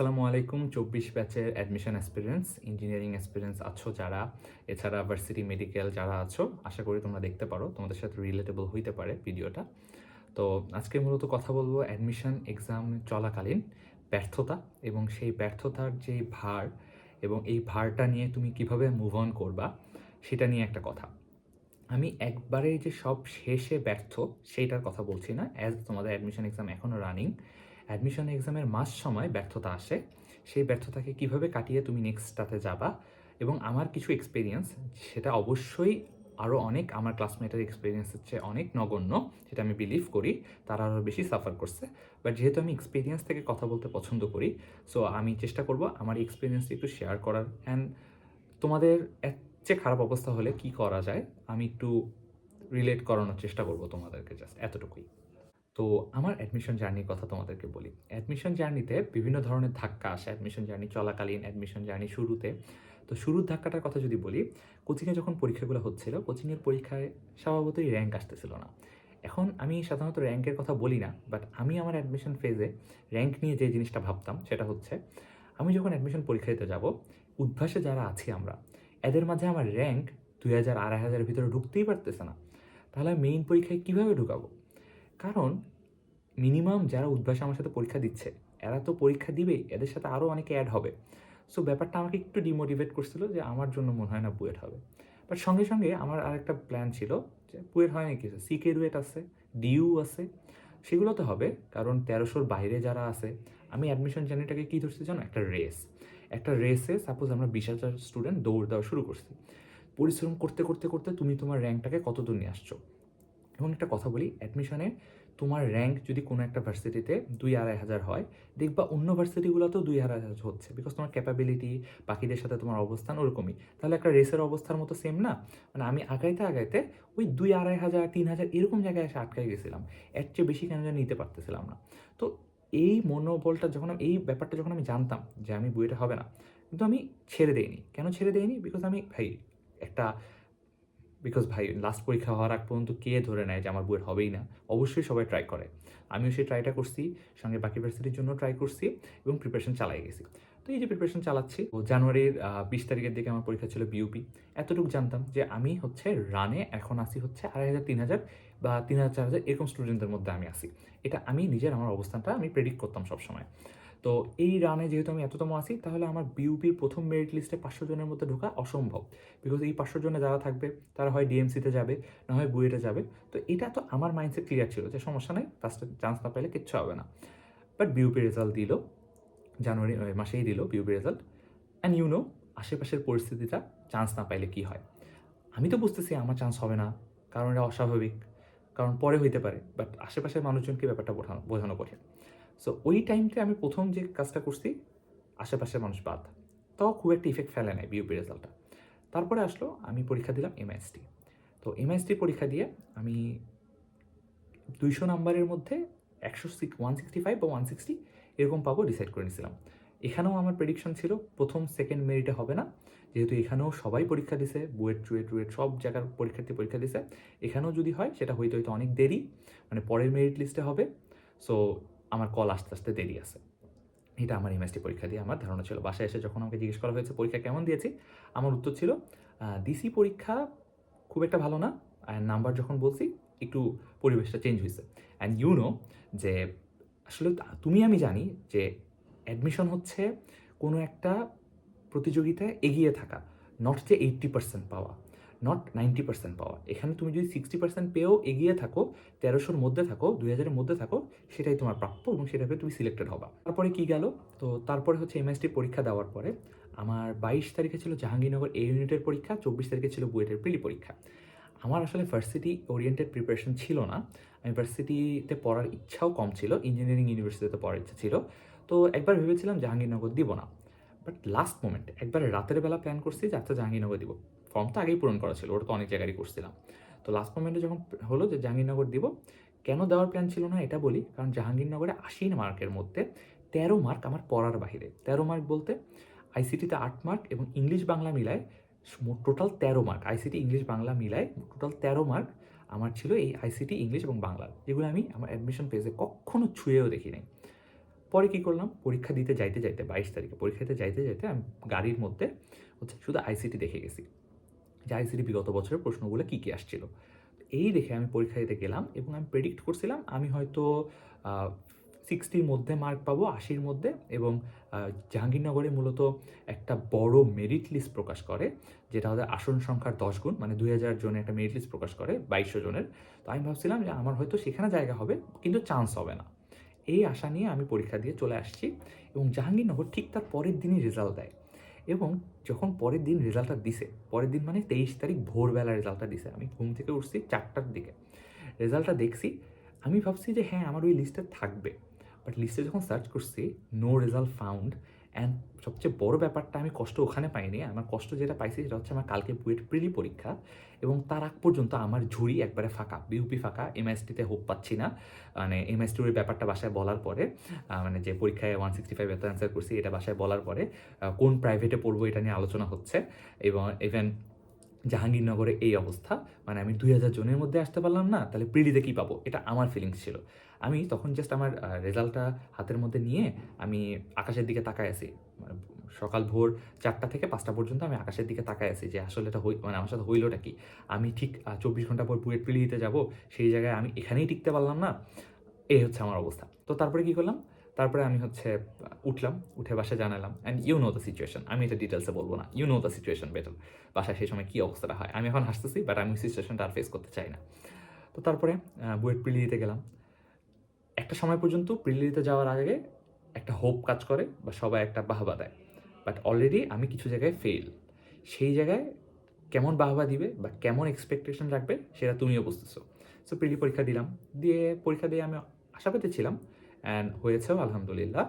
আসসালামু আলাইকুম, চব্বিশ ব্যাচের অ্যাডমিশন এক্সপিরিয়েন্স ইঞ্জিনিয়ারিং এক্সপিরিয়েন্স আছো যারা, এছাড়া ভার্সিটি মেডিকেল যারা আছো, আশা করি তোমরা দেখতে পারো, তোমাদের সাথে রিলেটেবল হইতে পারে ভিডিওটা। তো আজকে মূলত কথা বলব অ্যাডমিশন এক্সাম চলাকালীন ব্যর্থতা এবং সেই ব্যর্থতার যে ভার এবং এই ভারটা নিয়ে তুমি কীভাবে মুভ অন করবা, সেটা নিয়ে একটা কথা। আমি একবারে যে সব শেষে ব্যর্থ, সেইটার কথা বলছি না অ্যাজ তোমাদের অ্যাডমিশন এক্সাম এখনও রানিং অ্যাডমিশন এক্সামের মাস সময় ব্যর্থতা আসে, সেই ব্যর্থতাকে কীভাবে কাটিয়ে তুমি নেক্সটটাতে যাবা এবং আমার কিছু এক্সপিরিয়েন্স সেটা অবশ্যই আরও অনেক আমার ক্লাসমেটের এক্সপিরিয়েন্স হচ্ছে অনেক নগণ্য, সেটা আমি বিলিভ করি, তারা আরও বেশি সাফার করছে। বাট যেহেতু আমি এক্সপিরিয়েন্স থেকে কথা বলতে পছন্দ করি সো আমি চেষ্টা করব আমার এক্সপিরিয়েন্স একটু শেয়ার করার। অ্যান্ড তোমাদের এর চেয়ে খারাপ অবস্থা হলে কি করা যায়, আমি একটু রিলেট করানোর চেষ্টা করব তোমাদেরকে জাস্ট এতটুকুই। তো আমার অ্যাডমিশন জার্নির কথা তোমাদেরকে বলি। অ্যাডমিশন জার্নিতে বিভিন্ন ধরনের ধাক্কা আসে। অ্যাডমিশন জার্নি চলাকালীন অ্যাডমিশন জার্নি শুরুতে। তো শুরুর ধাক্কাটার কথা যদি বলি কোচিংয়ে যখন পরীক্ষাগুলো হচ্ছিল কোচিংয়ের পরীক্ষায় স্বভাবতই র্যাঙ্ক আসতেছিল না। এখন আমি সাধারণত র্যাঙ্কের কথা বলি না বাট আমি আমার অ্যাডমিশন ফেজে র্যাঙ্ক নিয়ে যে জিনিসটা ভাবতাম, সেটা হচ্ছে, আমি যখন অ্যাডমিশন পরীক্ষা দিতে যাব, উদ্ভাসে যারা আছি আমরা, এদের মাঝে আমার র্যাঙ্ক দুই হাজার, আড়াই হাজারের ভিতরে ঢুকতেই পারতেছে না। তাহলে মেইন পরীক্ষায় কীভাবে ঢুকাবো? কারণ মিনিমাম যারা উদ্ভাসে আমার সাথে পরীক্ষা দিচ্ছে, এরা তো পরীক্ষা দিবেই এদের সাথে আরও অনেকে অ্যাড হবে। সো ব্যাপারটা আমাকে একটু ডিমোটিভেট করছিল যে আমার জন্য মনে হয় না বুয়েট হবে। বাট সঙ্গে সঙ্গে আমার আরেকটা প্ল্যান ছিল যে বুয়েট হয় না নাকি সিকে রুয়েট আছে ডিইউ আছে, সেগুলো তো হবে। কারণ তেরোশোর বাইরে যারা আছে, আমি অ্যাডমিশন জার্নিটাকে কী ধরছি জানো? একটা রেস একটা রেসে সাপোজ আমরা বিশ হাজার স্টুডেন্ট দৌড় দেওয়া শুরু করছি। পরিশ্রম করতে করতে করতে তুমি তোমার র্যাঙ্কটাকে কত দূর নিয়ে আসছো? এবং একটা কথা বলি অ্যাডমিশনে তোমার র্যাঙ্ক যদি কোনো একটা ভার্সিটিতে দুই আড়াই হাজার হয়, দেখবা অন্য ভার্সিটিগুলোতেও দুই আড়াই হাজার হচ্ছে বিকজ তোমার ক্যাপাবিলিটি বাকিদের সাথে তোমার অবস্থান ওরকমই। তাহলে একটা রেসের অবস্থার মতো সেম না? মানে আমি আগাইতে আগাইতে ওই দুই আড়াই হাজার, তিন হাজার এরকম জায়গায় এসে আটকাই গেছিলাম। এর চেয়ে বেশি কেন যেন নিতে পারতেছিলাম না। তো এই মনোবলটা যখন আমি, এই ব্যাপারটা যখন আমি জানতাম যে আমি বইটা হবে না, কিন্তু আমি ছেড়ে দেইনি। কেন ছেড়ে দেইনি? বিকজ আমি, ভাই, একটা বিকজ ভাই লাস্ট পরীক্ষা হওয়ার আগ পর্যন্ত কে ধরে নেয় যে আমার বইয়ের হবেই না? অবশ্যই সবাই ট্রাই করে। আমিও সেই ট্রাইটা করছি, সঙ্গে বাকি ভার্সিটির জন্য ট্রাই করছি এবং প্রিপারেশন চালাই গেছি। তো এই যে প্রিপারেশন চালাচ্ছি, ও জানুয়ারির বিশ তারিখের দিকে আমার পরীক্ষা ছিল বিউপি এতটুকু জানতাম যে আমি হচ্ছে রানে এখন আসি হচ্ছে আড়াই হাজার, তিন হাজার বা তিন হাজার, চার হাজার এরকম স্টুডেন্টদের মধ্যে আমি আসি এটা আমি নিজের আমার অবস্থানটা আমি প্রেডিক্ট করতাম সবসময়। তো এই রানে যেহেতু আমি এততম আসি তাহলে আমার বিউপির প্রথম মেরিট লিস্টে পাঁচশো জনের মধ্যে ঢোকা অসম্ভব। বিকজ এই পাঁচশো জনে যারা থাকবে, তারা হয় ডিএমসিতে যাবে, না হয় বুয়েটে যাবে। তো এটা তো আমার মাইন্ডসেট ক্লিয়ার ছিল যে সমস্যা নেই ফার্স্টে চান্স না পেলে কিচ্ছু হবে না। বাট বিউপি রেজাল্ট দিল, জানুয়ারি মাসেই দিল B U P result and you know আশেপাশের পরিস্থিতিটা চান্স না পাইলে কি হয়? আমি তো বুঝতেছি আমার চান্স হবে না, কারণ এটা অস্বাভাবিক। কারণ পরে হইতে পারে বাট আশেপাশের মানুষজনকে ব্যাপারটা বোঝানো বোঝানো কঠিন। সো ওই টাইমতে আমি প্রথম যে কাজটা করছি, আশেপাশের মানুষ বাদ। তাও খুব একটা ইফেক্ট ফেলে নাই বিউপি রেজাল্টটা তারপরে আসলো, আমি পরীক্ষা দিলাম এমআইএসটি তো এমআইএসটি পরীক্ষা দিয়ে আমি দুইশো নাম্বারের মধ্যে একশো সিক্স ওয়ান সিক্সটি ফাইভ বা ওয়ান সিক্সটি এরকম পাবো ডিসাইড করে নিয়েছিলাম। এখানেও আমার প্রেডিকশন ছিল, প্রথম সেকেন্ড মেরিটে হবে না। যেহেতু এখানেও সবাই পরীক্ষা দিছে, বুয়েট টুয়েট টুয়েট সব জায়গার পরীক্ষার্থী পরীক্ষা দিছে। এখানেও যদি হয়, সেটা হইতে হয়তো অনেক দেরি মানে পরের মেরিট লিস্টে হবে। সো আমার কল আসতে আসতে দেরি আছে। এটা আমার এমএসটি পরীক্ষা দিয়ে আমার ধারণা ছিল। বাসায় এসে যখন আমাকে জিজ্ঞেস করা হয়েছে, পরীক্ষা কেমন দিয়েছি? আমার উত্তর ছিল ডিসি পরীক্ষা খুব একটা ভালো না। অ্যান্ড নাম্বার যখন বলছি, একটু পরিবেশটা চেঞ্জ হয়েছে। অ্যান্ড ইউ নো যে আসলে তুমি, আমি জানি যে অ্যাডমিশন হচ্ছে কোনো একটা প্রতিযোগিতায় এগিয়ে থাকা নট যে এইট্টি পার্সেন্ট পাওয়া। নট নাইনটি পার্সেন্ট পাওয়া এখানে তুমি যদি সিক্সটি পার্সেন্ট পেয়েও এগিয়ে থাকো, তেরোশোর মধ্যে থাকো, দুই হাজারের মধ্যে থাকো, সেটাই তোমার প্রাপ্য এবং সেটাকে তুমি সিলেক্টেড হবা। তারপরে কি গেল? তো তারপরে হচ্ছে এমএসটি পরীক্ষা দেওয়ার পরে আমার বাইশ তারিখে ছিল জাহাঙ্গীরনগর এ ইউনিটের পরীক্ষা, চব্বিশ তারিখে ছিল বুয়েটের প্রিলি পরীক্ষা। আমার আসলে ভার্সিটি ওরিয়েন্টেড প্রিপারেশন ছিল না। আমি ভার্সিটিতে পড়ার ইচ্ছাও কম ছিল ইঞ্জিনিয়ারিং ইউনিভার্সিটিতে পড়ার ইচ্ছা ছিল। তো একবার ভেবেছিলাম জাহাঙ্গীরনগর দিব না। বাট লাস্ট মোমেন্টে একবার রাতের বেলা প্ল্যান করছি যে আচ্ছা জাহাঙ্গীরনগর দিব। ফর্ম তো আগেই পূরণ করা ছিল, ওটা তো অনেক জায়গায় করছিলাম তো লাস্ট মোমেন্টে যখন হলো যে জাহাঙ্গীরনগর দিব, কেন দেওয়ার প্ল্যান ছিল না এটা বলি, কারণ জাহাঙ্গীরনগরে আশি মার্কের মধ্যে তেরো মার্ক আমার পড়ার বাহিরে। তেরো মার্ক বলতে আইসিটিতে আট মার্ক এবং ইংলিশ বাংলা মিলায় টোটাল তেরো মার্ক আইসিটি ইংলিশ বাংলা মিলায় টোটাল তেরো মার্ক আমার ছিল এই আইসিটি ইংলিশ এবং বাংলা। যেগুলো আমি আমার অ্যাডমিশন পেজে কখনো ছুঁয়েও দেখি নাই পরে কী করলাম? পরীক্ষা দিতে যাইতে যাইতে বাইশ তারিখে, পরীক্ষা দিতে যাইতে যাইতে আমি গাড়ির মধ্যে হচ্ছে শুধু আইসিটি দেখে গেছি। যে আইসিটি বিগত বছরের প্রশ্নগুলো কী কী আসছিল। এই দেখে আমি পরীক্ষা দিতে গেলাম এবং আমি প্রেডিক্ট করছিলাম আমি হয়তো সিক্সটির মধ্যে মার্ক পাবো, আশির মধ্যে এবং জাহাঙ্গীরনগরে মূলত একটা বড় মেরিট লিস্ট প্রকাশ করে, যেটা ওদের আসন সংখ্যার দশ গুণ মানে দুই হাজার জনের একটা মেরিট লিস্ট প্রকাশ করে, বাইশশো জনের। তো আমি ভাবছিলাম যে আমার হয়তো সেখানে জায়গা হবে, কিন্তু চান্স হবে না। এই আশা নিয়ে আমি পরীক্ষা দিয়ে চলে আসছি এবং জাহাঙ্গীরনগর ঠিক তার পরের দিনই রেজাল্ট দেয়। এবং যখন পরের দিন রেজাল্টটা দিছে, পরের দিন মানে তেইশ তারিখ ভোরবেলা রেজাল্টটা দিছে। আমি ঘুম থেকে উঠছি চারটার দিকে। রেজাল্টটা দেখছি, আমি ভাবছি যে হ্যাঁ আমার ওই লিস্টে থাকবে। বাট লিস্টে যখন সার্চ করছি নো রেজাল্ট ফাউন্ড অ্যান্ড সবচেয়ে বড় ব্যাপারটা আমি কষ্ট ওখানে পাইনি। আমার কষ্ট যেটা পাইছি সেটা হচ্ছে আমার কালকে বুয়েট প্রিলি পরীক্ষা এবং তার আগ পর্যন্ত আমার ঝুড়ি একবারে ফাঁকা বিউপি ফাঁকা এমএসটিতে হোপ পাচ্ছি না। মানে এমএসটির ব্যাপারটা বাসায় বলার পরে মানে যে পরীক্ষায় ওয়ান সিক্সটি ফাইভ এত অ্যান্সার করছি এটা বাসায় বলার পরে কোন প্রাইভেটে পড়ব এটা নিয়ে আলোচনা হচ্ছে এবং ইভেন জাহাঙ্গীরনগরে এই অবস্থা। মানে আমি দুই হাজার জনের মধ্যে আসতে পারলাম না, তাহলে প্রিলিতে কী পাবো? এটা আমার ফিলিংস ছিল। আমি তখন জাস্ট আমার রেজাল্টটা হাতের মধ্যে নিয়ে আমি আকাশের দিকে তাকায় আছি। মানে সকাল ভোর চারটা থেকে পাঁচটা পর্যন্ত আমি আকাশের দিকে তাকায় আছি যে আসলে এটা হই মানে আমার সাথে হইলোটা কি? আমি ঠিক চব্বিশ ঘণ্টা পর প্রিলি দিতে যাব, সেই জায়গায় আমি এখানেই টিকতে পারলাম না। এই হচ্ছে আমার অবস্থা। তো তারপরে কী করলাম? তারপরে আমি হচ্ছে উঠলাম, উঠে বাসায় জানালাম and you know the situation আমি এটা ডিটেলসে বলব না। You know the situation better বাসায় সেই সময় কী অবস্থাটা হয়? আমি এখন হাসতেছি বাট আমি সিচুয়েশনটা আর ফেস করতে চাই না। তো তারপরে বুয়েট প্রিলি দিতে গেলাম। একটা সময় পর্যন্ত প্রিলি দিতে যাওয়ার আগে একটা হোপ কাজ করে বা সবাই একটা বাহবা দেয়। বাট অলরেডি আমি কিছু জায়গায় ফেল সেই জায়গায় কেমন বাহবা দিবে বা কেমন এক্সপেকটেশন রাখবে, সেটা তুমিও বুঝতেছো। সো প্রিলি পরীক্ষা দিলাম। দিয়ে পরীক্ষা দিয়ে আমি আশাবাদী ছিলাম অ্যান্ড হয়েছেও, আলহামদুলিল্লাহ।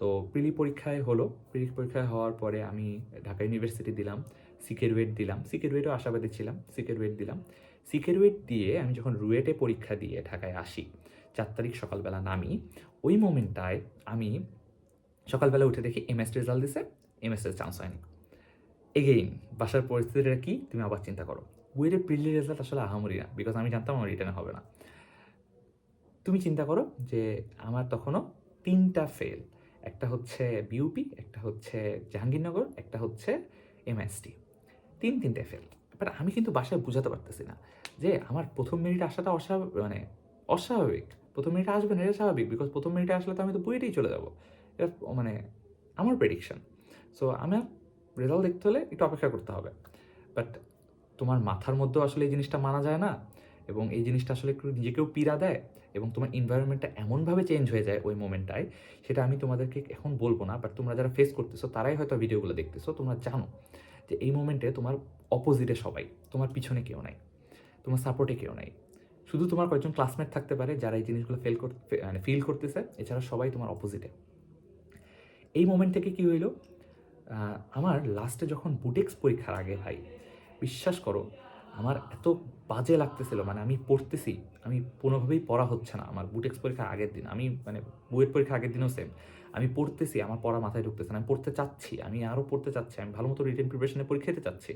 তো প্রিলি পরীক্ষায় হলো। প্রিলি পরীক্ষায় হওয়ার পরে আমি ঢাকা ইউনিভার্সিটি দিলাম, সিকের ওয়েট দিলাম। সিকের ওয়েটও আশাবাদী ছিলাম, সিকের ওয়েট দিলাম। সিকের ওয়েট দিয়ে আমি যখন রুয়েটে পরীক্ষা দিয়ে ঢাকায় আসি, চার তারিখ সকালবেলা নামি, ওই মোমেন্টটায় আমি সকালবেলা উঠে দেখি এমএস রেজাল্ট দিছে এমএস চান্স হয়নি। এগেইন বাসার পরিস্থিতিটা কি? তুমি আবার চিন্তা করো। বুয়েটের প্রিলি রেজাল্ট আসলে আহামরি না বিকজ আমি জানতাম আমার রিটার্ন হবে না। তুমি চিন্তা করো যে আমার তখনও তিনটা ফেল একটা হচ্ছে বিউপি একটা হচ্ছে জাহাঙ্গীরনগর, একটা হচ্ছে এমএসটি তিন তিনটে ফেল বাট আমি কিন্তু বাসায় বোঝাতে পারতেছি না যে আমার প্রথম মিনিটে আসাটা অস্বাভাবিক মানে অস্বাভাবিক। প্রথম মিনিটে আসবে না, এটা স্বাভাবিক বিকজ প্রথম মিনিটে আসলে তো আমি তো বুয়েটেই চলে যাব। এটা মানে আমার প্রেডিকশন সো আমার রেজাল্ট দেখতে হলে একটু অপেক্ষা করতে হবে। বাট তোমার মাথার মধ্যেও আসলে এই জিনিসটা মানা যায় না। এবং এই জিনিসটা আসলে একটু নিজেকেও পীড়া দেয় এবং তোমার এনভায়রনমেন্টটা এমনভাবে চেঞ্জ হয়ে যায় ওই মোমেন্টটায় সেটা আমি তোমাদেরকে এখন বলব না বাট তোমরা যারা ফেস করতেছো, তারাই হয়তো ভিডিওগুলো দেখতেছো, তোমরা জানো যে এই মোমেন্টে তোমার অপোজিটে সবাই, তোমার পিছনে কেউ নাই, তোমার সাপোর্টে কেউ নাই। শুধু তোমার কয়েকজন ক্লাসমেট থাকতে পারে যারা এই জিনিসগুলো ফেল করতে মানে ফিল করতেছে, এছাড়া সবাই তোমার অপোজিটে এই মোমেন্ট থেকে কি হইল? আমার লাস্টে যখন বুটেক্স পরীক্ষার আগে ভাই, বিশ্বাস করো আমার এত বাজে লাগতেছিল মানে আমি পড়তেছি, আমি কোনোভাবেই পড়া হচ্ছে না। আমার বুটেক্স পরীক্ষার আগের দিন, আমি মানে বুয়েট পরীক্ষার আগের দিনও সেম আমি পড়তেছি, আমার পড়া মাথায় ঢুকতেছে না, আমি পড়তে চাচ্ছি, আমি আরও পড়তে চাচ্ছি, আমি ভালো মতো রিটেন প্রিপারেশনে পরীক্ষা দিতে চাচ্ছি।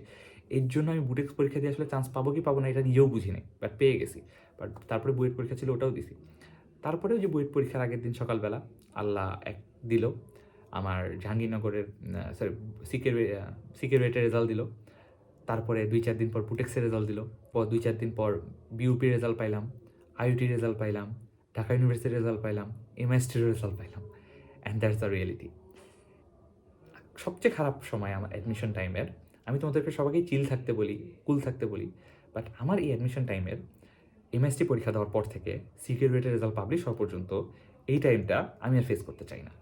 এর জন্য আমি বুটেক্স পরীক্ষা দিয়ে আসলে চান্স পাবো কি পাবো না এটা নিজেও বুঝি নাই বাট পেয়ে গেছি। বাট তারপরে বুয়েট পরীক্ষা ছিল ওটাও দিছি। তারপরে ওই যে বুয়েট পরীক্ষার আগের দিন সকালবেলা আল্লাহ এক দিল, আমার জাহাঙ্গীরনগরের সরি সিকের সিকের ওয়েটের রেজাল্ট দিল। তারপরে দুই চার দিন পর পুটেক্সের রেজাল্ট দিল পর দুই চার দিন পর বিউপির রেজাল্ট পাইলাম আইউটির রেজাল্ট পাইলাম ঢাকা ইউনিভার্সিটির রেজাল্ট পাইলাম এমএসটির রেজাল্ট পাইলাম অ্যান্ড দ্যাটস দ্য রিয়েলিটি সবচেয়ে খারাপ সময় আমার অ্যাডমিশন টাইমের আমি তোমাদেরকে সবাইকে চিল থাকতে বলি কুল থাকতে বলি বাট আমার এই অ্যাডমিশন টাইমের এমএসটি পরীক্ষা দেওয়ার পর থেকে সিকিউরিটির রেজাল্ট পাবলিশ হওয়া পর্যন্ত এই টাইমটা আমি আর ফেস করতে চাই না।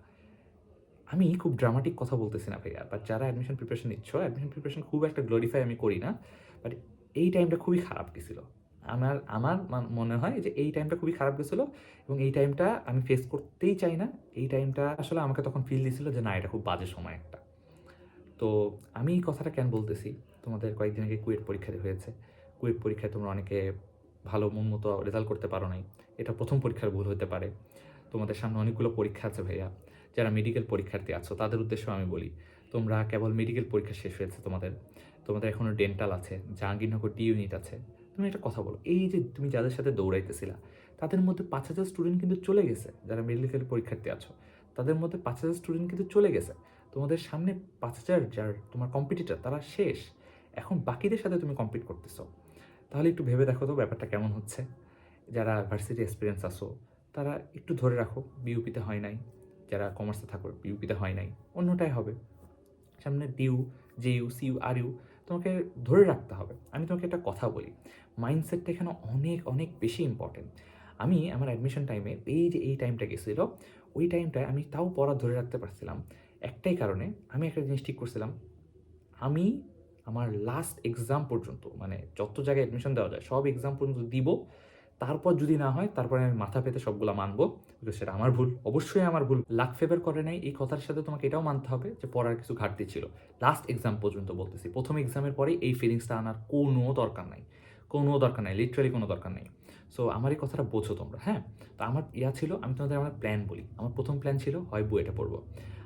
আমি খুব ড্রামাটিক কথা বলতেছি না ভাইয়া বাট যারা অ্যাডমিশন প্রিপারেশন নিচ্ছ অ্যাডমিশন প্রিপারেশন খুব একটা গ্লোরিফাই আমি করি না বাট এই টাইমটা খুবই খারাপ গেছিল। আমার আমার মান- হয় যে এই টাইমটা খুবই খারাপ গেছিল এবং এই টাইমটা আমি ফেস করতেই চাই না। এই টাইমটা আসলে আমাকে তখন ফিল দিছিল যে না, এটা খুব বাজে সময় একটা। তো আমি এই কথাটা কেন বলতেছি? তোমাদের কয়েকদিন আগে কুয়েট পরীক্ষা হয়েছে। কুয়েট পরীক্ষায় তোমরা অনেকে ভালো মন মতো রেজাল্ট করতে পারো নাই। এটা প্রথম পরীক্ষার ভুল হতে পারে। তোমাদের সামনে অনেকগুলো পরীক্ষা আছে ভাইয়া। যারা মেডিকেল পরীক্ষার্থী আছো, তাদের উদ্দেশ্যে আমি বলি, তোমরা কেবল মেডিকেল পরীক্ষা শেষ হয়েছে তোমাদের তোমাদের এখনও ডেন্টাল আছে, জাহাঙ্গীরনগর ডি ইউনিট আছে। তুমি একটা কথা বলো, এই যে তুমি যাদের সাথে দৌড়াইতেছিলা, তাদের মধ্যে পাঁচ হাজার স্টুডেন্ট কিন্তু চলে গেছে, যারা মেডিকেল পরীক্ষার্থী আছো, তাদের মধ্যে পাঁচ হাজার স্টুডেন্ট কিন্তু চলে গেছে। তোমাদের সামনে পাঁচ হাজার যার তোমার কম্পিটিটার তারা শেষ। এখন বাকিদের সাথে তুমি কম্পিট করতেছো। তাহলে একটু ভেবে দেখো তো ব্যাপারটা কেমন হচ্ছে। যারা ভার্সিটি এক্সপিরিয়েন্স আসো তারা একটু ধরে রাখো বিউপিতে হয় নাই। যারা কমার্সে থাকো বিউপিতে হয় নাই, অন্যটাই হবে। সামনে D U J U C U R U তোমাকে ধরে রাখতে হবে। আমি তোমাকে একটা কথা বলি মাইন্ডসেটটা এখানে অনেক অনেক বেশি ইম্পর্টেন্ট আমি আমার অ্যাডমিশন টাইমে এই যে এই টাইমটা গেছিল, ওই টাইমটায় আমি তাও পড়া ধরে রাখতে পারছিলাম। একটাই কারণে, আমি একটা জিনিস ঠিক করছিলাম, আমি আমার লাস্ট এক্সাম পর্যন্ত মানে যত জায়গায় অ্যাডমিশন দেওয়া যায়, সব এক্সাম পর্যন্ত দিব তারপর যদি না হয়, তারপরে আমি মাথা পেতে সবগুলো মানবো। সেটা আমার ভুল। অবশ্যই আমার ভুল। লাক ফেভার করে নাই, এই কথার সাথে তোমাকে এটাও মানতে হবে যে পড়ার কিছু ঘাটতি ছিল। লাস্ট এক্সাম পর্যন্ত বলতেছি। প্রথম এক্সামের পরে এই ফিলিংসটা আনার কোনো দরকার নাই। কোনো দরকার নাই লিটারালি কোনো দরকার নেই। সো আমার এই কথাটা বোঝো তোমরা হ্যাঁ? তো আমার ইয়া ছিল, আমি তোমাদের আমার প্ল্যান বলি। আমার প্রথম প্ল্যান ছিল, হয় বুয়েটা পড়ব।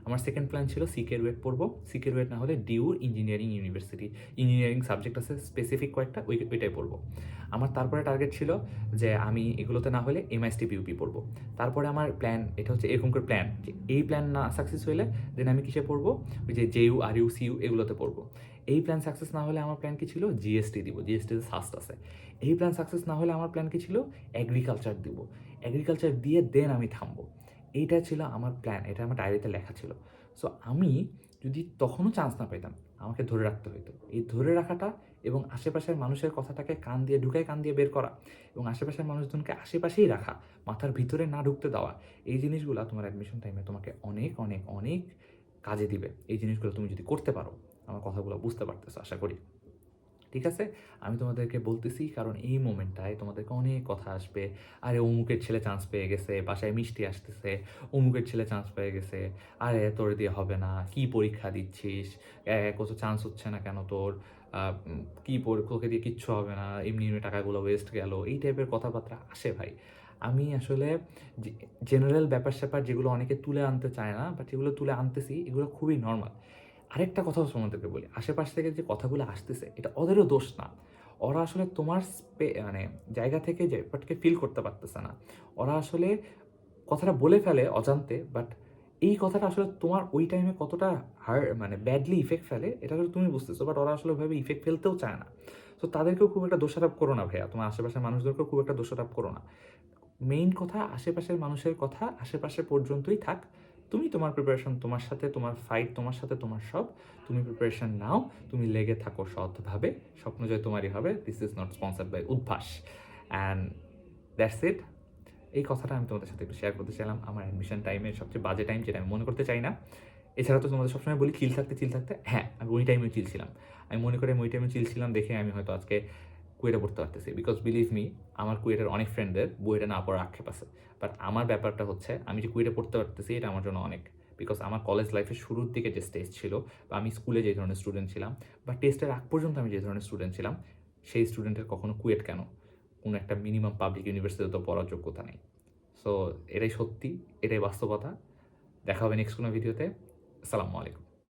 আমার সেকেন্ড প্ল্যান ছিল সিকের ওয়েট পড়ব। সিকের ওয়েট না হলে ডিউর ইঞ্জিনিয়ারিং ইউনিভার্সিটি ইঞ্জিনিয়ারিং সাবজেক্ট আছে স্পেসিফিক কয়েকটা, ওই, ওইটাই পড়ব। আমার তারপরে টার্গেট ছিল যে আমি এগুলোতে না হলে এমআইএসটি পিউপি পড়ব। তারপরে আমার প্ল্যান এটা হচ্ছে এরকম করে প্ল্যান যে এই প্ল্যান না সাকসেস হলে দেন আমি কিসে পড়ব? ওই যে জেইউ আর ইউ সিইউ এগুলোতে পড়ব। এই প্ল্যান সাকসেস না হলে আমার প্ল্যান কি ছিল? জিএসটি দিব জিএসটিতে সাস্ট আছে। এই প্ল্যান সাকসেস না হলে আমার প্ল্যান কি ছিল? এগ্রিকালচার দিব। এগ্রিকালচার দিয়ে দেন আমি থামবো। এইটা ছিল আমার প্ল্যান এটা আমার ডায়েরিতে লেখা ছিল। সো আমি যদি তখনও চান্স না পেতাম, আমাকে ধরে রাখতে হতো এই ধরে রাখাটা এবং আশেপাশের মানুষের কথাটাকে কান দিয়ে ঢুকায়, কান দিয়ে বের করা এবং আশেপাশের মানুষজনকে আশেপাশেই রাখা, মাথার ভিতরে না ঢুকতে দেওয়া, এই জিনিসগুলো তোমার অ্যাডমিশন টাইমে তোমাকে অনেক অনেক অনেক কাজে দিবে। এই জিনিসগুলো তুমি যদি করতে পারো। আমার কথাগুলো বুঝতে পারতেছো, আশা করি। ঠিক আছে? আমি তোমাদেরকে বলতেছি, কারণ এই মোমেন্টটায় তোমাদেরকে অনেক কথা আসবে। আরে, অমুকের ছেলে চান্স পেয়ে গেছে, বাসায় মিষ্টি আসতেছে, অমুকের ছেলে চান্স পেয়ে গেছে। আরে, তোর দিয়ে হবে না, কি পরীক্ষা দিচ্ছিস? কত চান্স হচ্ছে না কেন তোর? কি তোকে দিয়ে কিচ্ছু হবে না, এমনি এমনি টাকাগুলো ওয়েস্ট গেল। এই টাইপের কথাবার্তা আসে ভাই। আমি আসলে জেনারেল ব্যাপার স্যাপার যেগুলো অনেকে তুলে আনতে চায় না বাট যেগুলো তুলে আনতেছি, এগুলো খুবই নর্মাল আরেকটা কথা তোমাদেরকে বলি। আশেপাশ থেকে যে কথাগুলো আসতেছে, এটা ওদেরও দোষ না। ওরা আসলে তোমার স্পে মানে জায়গা থেকে যে ব্যাপারটাকে ফিল করতে পারতেছে না। ওরা আসলে কথাটা বলে ফেলে অজান্তে বাট এই কথাটা আসলে তোমার ওই টাইমে কতটা হার মানে ব্যাডলি ইফেক্ট ফেলে, এটা আসলে তুমি বুঝতেছো বাট ওরা আসলে ওইভাবে ইফেক্ট ফেলতেও চায় না। তো তাদেরকেও খুব একটা দোষারোপ করো না ভাইয়া। তোমার আশেপাশের মানুষদেরকেও খুব একটা দোষারোপ করো না। মেইন কথা আশেপাশের মানুষের কথা আশেপাশে পর্যন্তই থাক। তুমি তোমার প্রিপারেশন তোমার সাথে, তোমার ফাইট তোমার সাথে, তোমার সব। তুমি প্রিপারেশন নাও, তুমি লেগে থাকো সৎভাবে। স্বপ্ন জয় তোমারই হবে this is not sponsored by Udvash. And that's it এই কথাটা আমি তোমাদের সাথে একটু শেয়ার করতে চাইলাম। আমার অ্যাডমিশন টাইমের সবচেয়ে বাজে টাইম যেটা আমি মনে করতে চাই না। এছাড়া তো তোমাদের সবসময় বলি চিল থাকতে চিল থাকতে। হ্যাঁ আমি ওই টাইমে চিল ছিলাম। আমি মনে করি আমি ওই টাইমে চিল ছিলাম দেখে আমি হয়তো আজকে কুয়েটা পড়তে পারতেছি। বিকজ বিলিভ মি আমার কুয়েটার অনেক ফ্রেন্ডদের বইটা না পড়ার আক্ষেপ আছে। বাট আমার ব্যাপারটা হচ্ছে, আমি যে কুয়েটা পড়তে পারতেছি, এটা আমার জন্য অনেক। বিকজ আমার কলেজ লাইফের শুরুর দিকে যে স্টেজ ছিল, বা আমি স্কুলে যে ধরনের স্টুডেন্ট ছিলাম, বা টেস্টের আগ পর্যন্ত আমি যে ধরনের স্টুডেন্ট ছিলাম, সেই স্টুডেন্টের কখনো কুয়েট কেন? কোনো একটা মিনিমাম পাবলিক ইউনিভার্সিটিতে তো পড়ার যোগ্যতা নেই। সো এটাই সত্যি, এটাই বাস্তবতা। দেখা হবে নেক্সট কোনো ভিডিওতে আসসালামু আলাইকুম